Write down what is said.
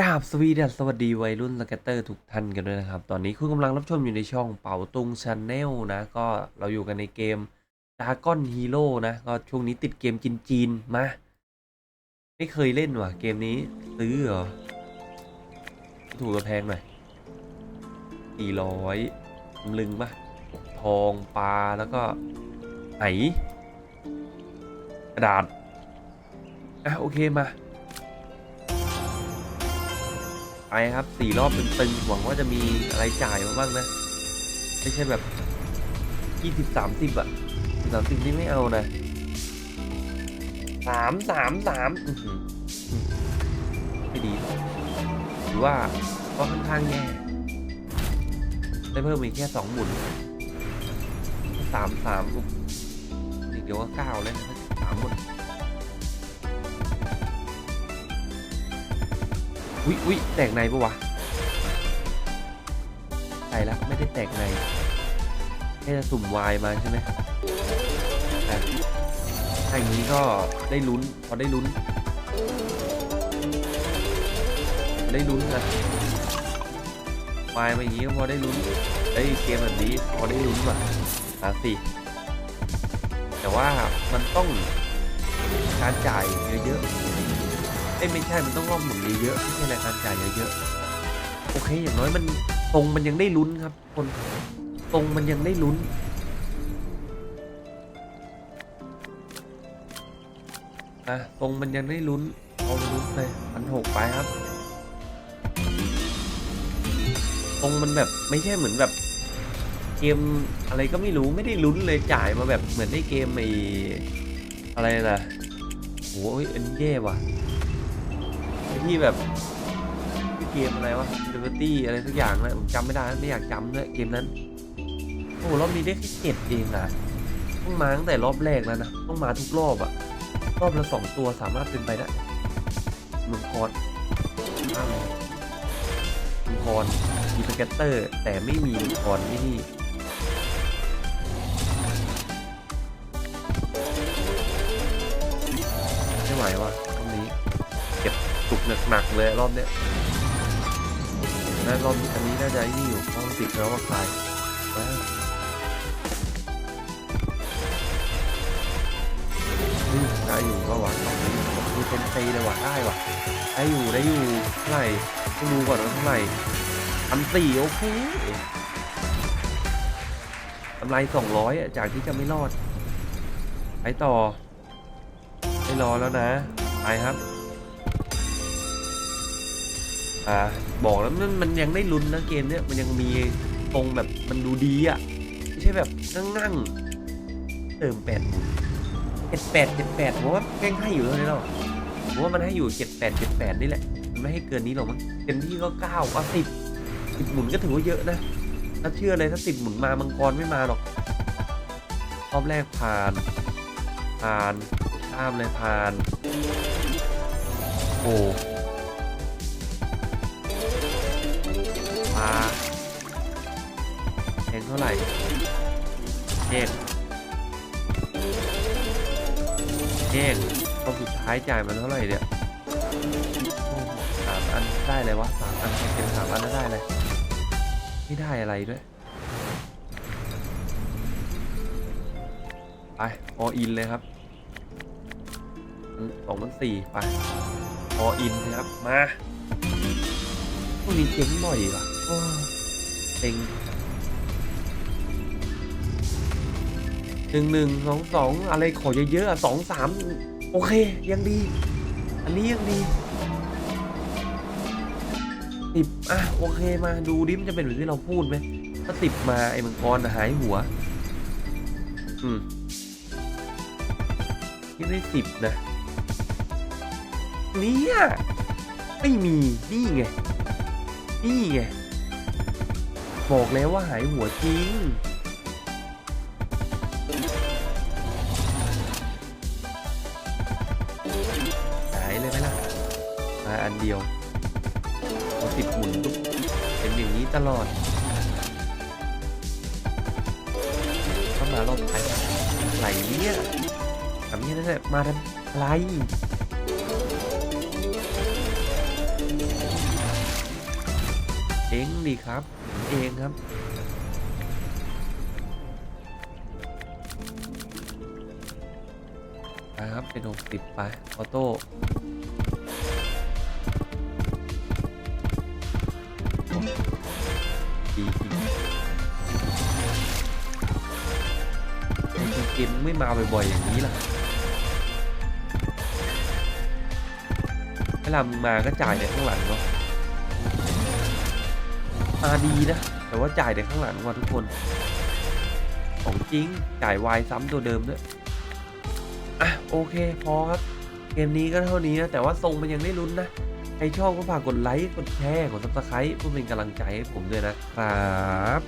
กราบสวีดัสสวัสดีวัยรุ่นสเก็ตเตอร์ทุกท่านกันด้วยนะครับ ตอนนี้คุณกำลังรับชมอยู่ในช่องเป่าตุงชาแนลนะ ก็เราอยู่กันในเกมดากอนฮีโร่นะ ก็ช่วงนี้ติดเกมจีนๆมา ไม่เคยเล่นว่ะ เกมนี้ ซื้อเหรอ ถูกกระแพงหน่อยสี่ร้อยลึงปะทองปลาแล้วก็ไหกระดาษอะโอเคมา ไปครับสี่รอบตึงๆหวังว่าจะมีอะไรจ่ายมาบ้างนะ ไม่ใช่แบบยี่สิบสามสิบอะสามสิบนี่ไม่เอานะสามสามสามอื้อหือไม่ดีหรือว่าก็ค่อนข้างแย่ได้เพิ่มอีกแค่สองหมุนสามสามอุ๊บเดี๋ยวก็เก้าแล้วนะสามหมุน วิวิแตกในปะวะใช่ละไม่ได้แตกในแค่จะสุ่มวายมาใช่ไหมอะถ้าอย่างนี้ก็ได้ลุ้นพอได้ลุ้น ได้ลุ้นนะวายมาอย่างนี้ก็พอได้ลุ้นไอ้ยเกมแบบนี้พอได้ลุ้นว่ะอะสิแต่ว่ามันต้องการจ่ายเยอะๆ อ้ยไม่ใช่มันต้องรอบหมุนเยอะๆไม่ใช่รายการจ่ายเยอะๆโอเค อย่างน้อยมันตรงมันยังได้ลุ้นครับ คนตรงมันยังได้ลุ้นอะตรงมันยังได้ลุ้นเอาลุ้นเลยพันหกไปครับ ตรงมันแบบไม่ใช่เหมือนแบบเกมอะไรก็ไม่รู้ไม่ได้ลุ้นเลยจ่ายมาแบบเหมือนในเกมไออะไรนะโอ้ยอันแย่ว่ะ ที่แบบที่เกมอะไรวะ Liberty อะไรสักอย่างนะผมจำไม่ได้ไม่อยากจำด้วยเกมนั้น โอ้รอบนี้ได้แค่เจ็ดเองอะต้องมาตั้งแต่รอบแรกแล้วนะต้องมาทุกรอบอะรอบละสองตัวสามารถเป็นไปได้มังกรข้ามมังกรมีสเก็ตเตอร์ แต่ไม่มีมังกรที่นี่ไม่ไหวว่ะรอบนี้ เก็บตุกหนักๆเลยรอบเนี้ยน่ารอบอันนี้น่าจะนี่อยู่เพราะติดแล้วว่าคลายว้าวเฮ้ยได้อยู่ก็หวานรอบนี้ดูเต็มตีเลยว่ะได้ว่ะได้อยู่ได้อยู่เท่าไหร่ต้องดูก่อนว่าเท่าไหร่พันสี่โอเคกำไรสองร้อยจากที่จะไม่รอดไปต่อไม่รอแล้วนะไปครับ อ่าบอกแล้วมันมันยังได้ลุ้นนะเกมเนี้ยมันยังมีตรงแบบมันดูดีอะไม่ใช่แบบนั่งนั่งๆเติมแปดเจ็ดแปดเจ็ดแปดผมว่าแกล้งให้อยู่เท่านี้แล้วผมว่ามันให้อยู่เจ็ดแปดเจ็ดแปดนี่แหละมันไม่ให้เกินนี้หรอกมั้งเต็มที่ก็เก้าก็สิบสิบหมุนก็ถือว่าเยอะนะถ้าเชื่อเลยถ้าสิบหมุนมามังกรไม่มาหรอกรอบแรกผ่าน ผ่านข้ามเลยผ่าน โอ้าแพงเท่าไหร่เจ๊กเจ๊กรอบสุดท้ายจ่ายมันเท่าไหร่เนี่ยสามอันได้เลยวะสามอันเป็นสามอันได้เลยไม่ได้อะไรด้วยไปออินเลยครับสองพันสี่ไปพออินนะครับมาพวกนี้เจ๊งบ่อยว่ะ เซ็งหนึ่งหนึ่งสองสองอะไรขอเยอะๆสองสามโอเค ยังดี อันนี้ยังดีสิบอะ โอเคมาดูดิมันจะเป็นแบบที่เราพูดไหมถ้าสิบมาไอ้มังกรน่ะหายหัว อืมนี่ได้สิบนะเนี่ยไม่มี นี่ไง นี่ไง บอกแล้วว่าหายหัวจริงหายเลยไหมล่ะมาอันเดียวเอาสิบหมุนปุ๊บเป็นอย่างนี้ตลอดเข้ามารอบท้ายไหลเนี่ยทำนี้นั่นแหละมาทำไร เจ๊งดีครับ เองครับไปครับเป็น60ไป ออโต้ดีจริงเกมไม่มาบ่อยๆ อย่างนี้ล่ะเวลามึงมาก็จ่ายแต่ข้างหลังเนาะ มาดีนะ แต่ว่าจ่ายแต่ข้างหลังว่ะทุกคน ของจริง จ่ายวายซ้ำตัวเดิมด้วย อะ โอเค พอครับ เกมนี้ก็เท่านี้นะ แต่ว่าทรงมันยังได้ลุ้นนะ ใครชอบก็ฝากกดไลค์ กดแชร์ กดซับสไครป์เพื่อเป็นกำลังใจให้ผมด้วยนะครับ